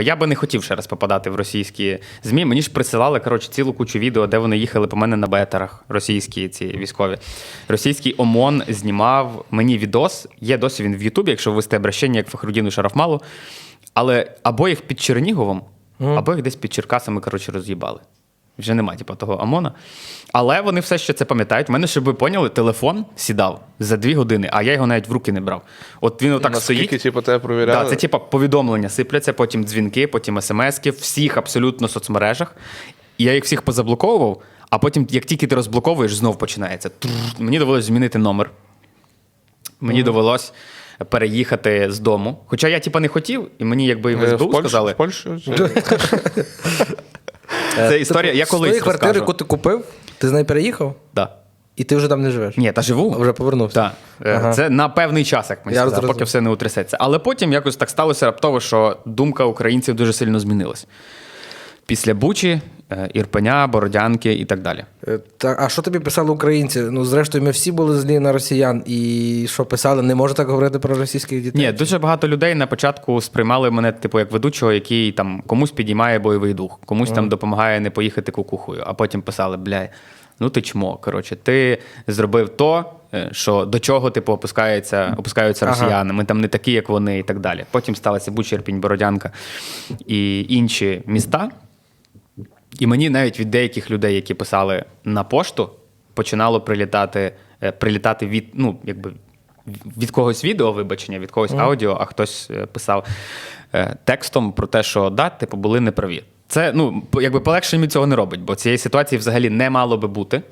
Я би не хотів ще раз попадати в російські ЗМІ. Мені ж присилали коротше, цілу кучу відео, де вони їхали по мене на бетерах, російські ці військові. Російський ОМОН знімав мені відос. Є досі він в Ютубі, якщо ввести обращення як Фахрудіну Шарафмалу. Але або їх під Черніговом, або їх десь під Черкасами коротше, роз'їбали. Вже нема, типу, того ОМОНа. Але вони все ще це пам'ятають. У мене, щоб ви поняли, телефон сідав за дві години, а я його навіть в руки не брав. От він отак Наскільки, стоїть. типу, провіряли? Да, це типа повідомлення сипляться, потім дзвінки, потім смски, всіх абсолютно соцмережах. І я їх всіх позаблоковував, а потім, як тільки ти розблоковуєш, знов починається. Мені довелося змінити номер. Мені довелось переїхати з дому. Хоча я типа не хотів, і мені якби в Е, СБУ сказали. в Польщу? Чи- Це історія. Я З тої колись квартири, яку ти купив, ти з нею переїхав, Так. і ти вже там не живеш. Ні, та живу. Вже повернувся. Так. Е, Ага. Це на певний час, як ми Я сказали, поки все не утрясеться. Але потім якось так сталося раптово, що думка українців дуже сильно змінилась. Після Бучі, е, Ірпеня, Бородянки і так далі. Е, Та, а що тобі писали українці? Ну, зрештою, ми всі були злі на росіян. І що писали? Не можна так говорити про російських дітей. Ні, дуже багато людей на початку сприймали мене, типу, як ведучого, який там комусь підіймає бойовий дух, комусь там допомагає не поїхати кукухою, а потім писали: бля, ну ти чмо. Коротше, ти зробив то, е, що до чого типу опускаються Ага. росіяни. Ми там не такі, як вони, і так далі. Потім сталося Буча, Ірпінь, Бородянка і інші міста. І мені навіть від деяких людей, які писали на пошту, починало прилітати, е, прилітати від, ну, якби, від когось відео, вибачення, від когось аудіо, а хтось е, писав е, текстом про те, що да, типу, були неправі. Це ну, якби полегшення цього не робить, бо цієї ситуації взагалі не мало би бути.